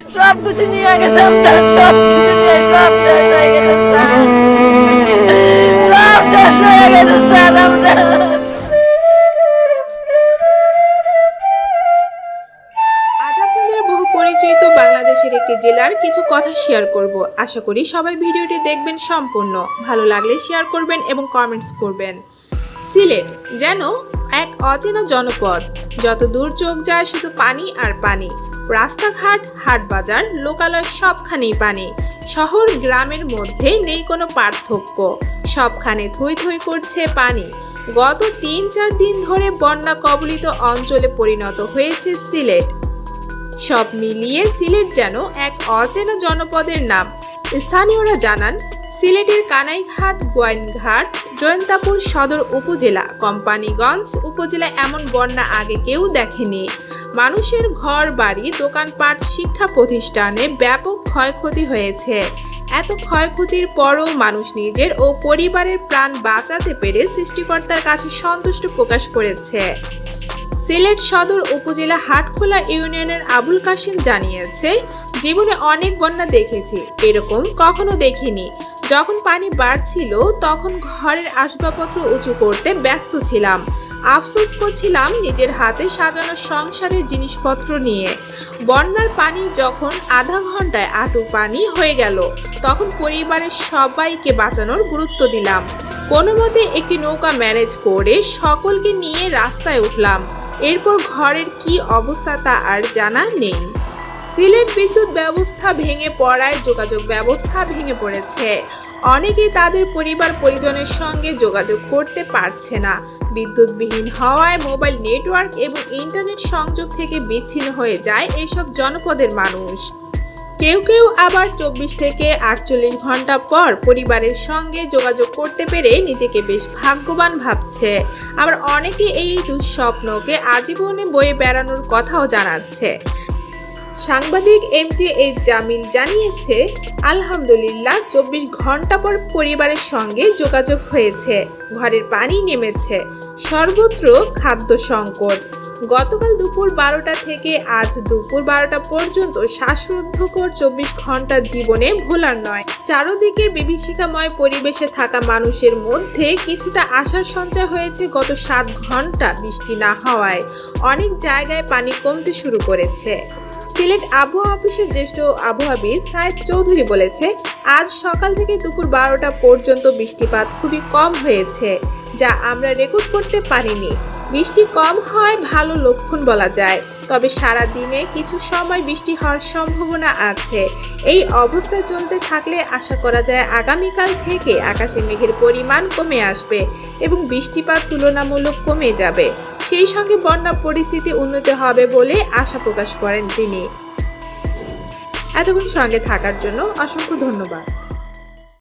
সব কিছু নিয়ে গেছে আপনার সব কিছু নিয়ে সব শেষ হয়ে গেছে সব শেষ হয়ে গেছে, স্যার, আপনার। পরিচিত বাংলাদেশের একটি জেলার কিছু কথা শেয়ার করব। আশা করি সবাই ভিডিওটি দেখবেন সম্পূর্ণ। ভালো লাগলে শেয়ার করবেন এবং কমেন্টস করবেন। সিলেট, যেন এক অচেনা জনপদ। যত দূর চোখ যায় শুধু পানি আর পানি। রাস্তাঘাট হাট বাজার লোকালয় সবখানেই পানি। শহর গ্রামের মধ্যে নেই কোনো পার্থক্য। সবখানে থই থই করছে পানি। গত তিন চার দিন ধরে বন্যা কবলিত অঞ্চলে পরিণত হয়েছে সিলেট। সব মিলিয়ে সিলেট যেন এক অচেনা জনপদের নাম। স্থানীয়রা জানান, সিলেটের কানাইঘাট, গোয়াইনঘাট, জয়ন্তাপুর সদর উপজেলা, কোম্পানিগঞ্জ উপজেলা এমন বন্যা আগে কেউ দেখেনি। মানুষের ঘর, বাড়ি, দোকানপাট, শিক্ষা প্রতিষ্ঠানে ব্যাপক ক্ষয়ক্ষতি হয়েছে। এত ক্ষয়ক্ষতির পরও মানুষ নিজের ও পরিবারের প্রাণ বাঁচাতে পেরে সৃষ্টিকর্তার কাছে সন্তুষ্ট প্রকাশ করেছে। সিলেট সদর উপজেলা হাটখোলা ইউনিয়নের আবুল কাশিম জানিয়েছে, জীবনে অনেক বন্যা দেখেছি, এরকম কখনো দেখিনি। যখন পানি বাড়ছিল, তখন ঘরের আসবাবপত্র উঁচু করতে ব্যস্ত ছিলাম। আফসোস করছিলাম নিজের হাতে সাজানো সংসারের জিনিসপত্র নিয়ে। বন্যার পানি যখন আধা ঘন্টায় আটু পানি হয়ে গেল, তখন পরিবারের সবাইকে বাঁচানোর গুরুত্ব দিলাম। কোনো মতে একটি নৌকা ম্যানেজ করে সকলকে নিয়ে রাস্তায় উঠলাম। এরপর ঘরের কি অবস্থা তা আর জানা নেই। সিলেট বিদ্যুৎ ব্যবস্থা ভেঙে পড়ায় যোগাযোগ ব্যবস্থা ভেঙে পড়েছে। অনেকেই তাদের পরিবার পরিজনের সঙ্গে যোগাযোগ করতে পারছে না। বিদ্যুৎবিহীন হওয়ায় মোবাইল নেটওয়ার্ক এবং ইন্টারনেট সংযোগ থেকে বিচ্ছিন্ন হয়ে যায় এসব জনপদের মানুষ। কেউ কেউ আবার চব্বিশ থেকে আটচল্লিশ ঘণ্টা পর পরিবারের সঙ্গে যোগাযোগ করতে পেরে নিজেকে বেশ ভাগ্যবান ভাবছে। আবার অনেকে এই দুঃস্বপ্নকে আজীবনে বয়ে বেড়ানোর কথাও জানাচ্ছে। সাংবাদিক এম জে এইচ জামিল জানিয়েছে, আলহামদুলিল্লাহ চব্বিশ ঘণ্টা পর পরিবারের সঙ্গে যোগাযোগ হয়েছে। ঘরের পানি নেমেছে। সর্বত্র খাদ্য সংকট। গতকাল দুপুর বারোটা থেকে আজ দুপুর বারোটা পর্যন্ত শ্বাসরুদ্ধকর চব্বিশ ঘণ্টা জীবনে ভোলার নয়। চারদিকের বিভীষিকাময় পরিবেশে থাকা মানুষের মধ্যে কিছুটা আশার সঞ্চার হয়েছে গত সাত ঘণ্টা বৃষ্টি না হওয়ায়। অনেক জায়গায় পানি কমতে শুরু করেছে। সিলেট আবহাওয়া অফিসের জ্যেষ্ঠ আবহাওয়াবিদ সাইদ চৌধুরী বলেছে, আজ সকাল থেকে দুপুর বারোটা পর্যন্ত বৃষ্টিপাত খুবই কম হয়েছে, যা আমরা রেকর্ড করতে পারিনি। বৃষ্টি কম হয়, ভালো লক্ষণ বলা যায়। তবে সারা দিনে কিছু সময় বৃষ্টি হওয়ার সম্ভাবনা আছে। এই অবস্থা চলতে থাকলে আশা করা যায় আগামীকাল থেকে আকাশে মেঘের পরিমাণ কমে আসবে এবং বৃষ্টিপাত তুলনামূলক কমে যাবে। সেই সঙ্গে বন্যা পরিস্থিতি উন্নতি হবে বলে আশা প্রকাশ করেন তিনি। এতক্ষণ সঙ্গে থাকার জন্য অসংখ্য ধন্যবাদ।